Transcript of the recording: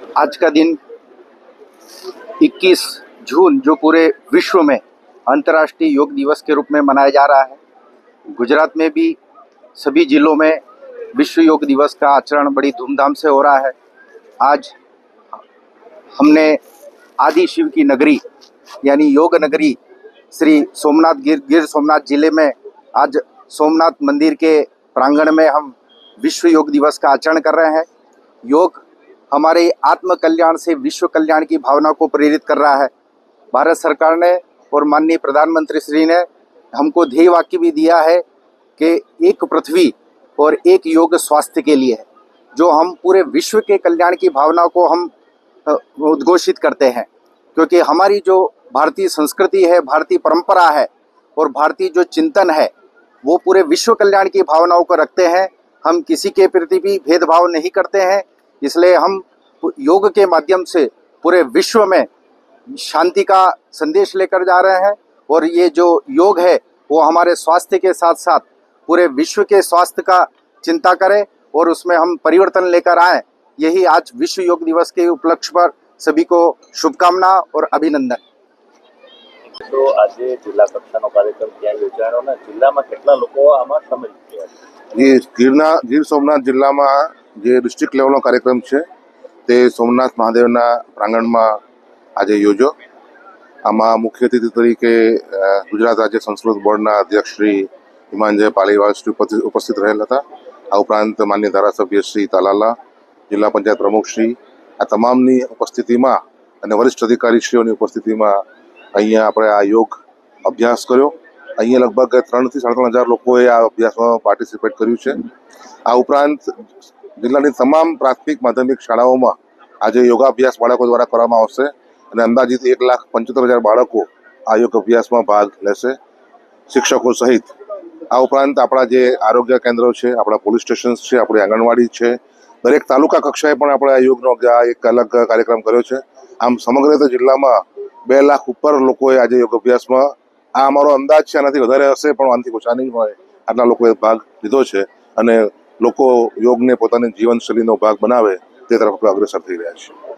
आज का दिन 21 जून, जो पूरे विश्व में अंतर्राष्ट्रीय योग दिवस के रूप में मनाया जा रहा है। गुजरात में भी सभी जिलों में विश्व योग दिवस का आचरण बड़ी धूमधाम से हो रहा है। आज हमने आदि शिव की नगरी, यानी योग नगरी, श्री सोमनाथ, गिर गिर सोमनाथ ज़िले में आज सोमनाथ मंदिर के प्रांगण में हम विश्व योग दिवस का आचरण कर रहे हैं। योग हमारे आत्म कल्याण से विश्व कल्याण की भावना को प्रेरित कर रहा है। भारत सरकार ने और माननीय प्रधानमंत्री श्री ने हमको ध्येय वाक्य भी दिया है कि एक पृथ्वी और एक योग स्वास्थ्य के लिए है जो हम पूरे विश्व के कल्याण की भावना को हम उद्घोषित करते हैं। क्योंकि हमारी जो भारतीय संस्कृति है, भारतीय परंपरा है और भारतीय जो चिंतन है, वो पूरे विश्व कल्याण की भावनाओं को रखते हैं। हम किसी के प्रति भी भेदभाव नहीं करते हैं, इसलिए हम योग के माध्यम से पूरे विश्व में शांति का संदेश लेकर जा रहे हैं और ये जो योग है वो हमारे स्वास्थ्य के साथ साथ पूरे विश्व के स्वास्थ्य का चिंता करे और उसमें हम परिवर्तन लेकर आए यही आज विश्व योग दिवस के उपलक्ष्य पर सभी को शुभकामना और अभिनंदन તો આજે જિલ્લા કક્ષાનો કાર્યક્રમ ત્યાં યોજાયો અને જિલ્લામાં કેટલા લોકો આમાં સામેલ થયા છે જે ગીરના ગીર સોમનાથ જિલ્લામાં જે ડિસ્ટ્રિક્ટ લેવલનો કાર્યક્રમ છે તે સોમનાથ મહાદેવના પ્રાંગણમાં આજે યોજો આમાં મુખ્ય અતિથિ તરીકે ગુજરાત રાજ્ય સંસ્કૃત બોર્ડના અધ્યક્ષ શ્રી હિમાંજય પાલીવાલ ઉપસ્થિત રહેલ હતા. આ ઉપરાંત માન્ય ધારાસભ્ય શ્રી તાલાલા, જિલ્લા પંચાયત પ્રમુખ શ્રી, આ તમામની ઉપસ્થિતિમાં અને વરિષ્ઠ અધિકારીશ્રીઓની ઉપસ્થિતિમાં અહીંયા આપણે આ યોગ અભ્યાસ કર્યો. અહીંયા લગભગ ત્રણથી સાડા ત્રણ હજાર લોકોએ આ અભ્યાસમાં પાર્ટિસિપેટ કર્યું છે. આ ઉપરાંત જિલ્લાની તમામ પ્રાથમિક માધ્યમિક શાળાઓમાં આજે યોગાભ્યાસ બાળકો દ્વારા કરવામાં આવશે અને અંદાજિત એક લાખ પંચોતેર હજાર બાળકો આ યોગ અભ્યાસમાં ભાગ લેશે. શિક્ષકો સહિત આ ઉપરાંત આપણા જે આરોગ્ય કેન્દ્રો છે, આપણા પોલીસ સ્ટેશન્સ છે, આપણી આંગણવાડી છે, દરેક તાલુકા કક્ષાએ પણ આપણે આ યોગનો એક અલગ કાર્યક્રમ કર્યો છે. આમ સમગ્ર રીતે જિલ્લામાં બે લાખ ઉપર લોકોએ આજે યોગ અભ્યાસમાં આ અમારો અંદાજ છે, આનાથી વધારે હશે, પણ આનાથી ઓછા નહીં હોય આટલા લોકોએ ભાગ લીધો છે. અને લોકો યોગને પોતાની જીવનશૈલીનો ભાગ બનાવે તે તરફ આપણે અગ્રસર થઈ રહ્યા છીએ.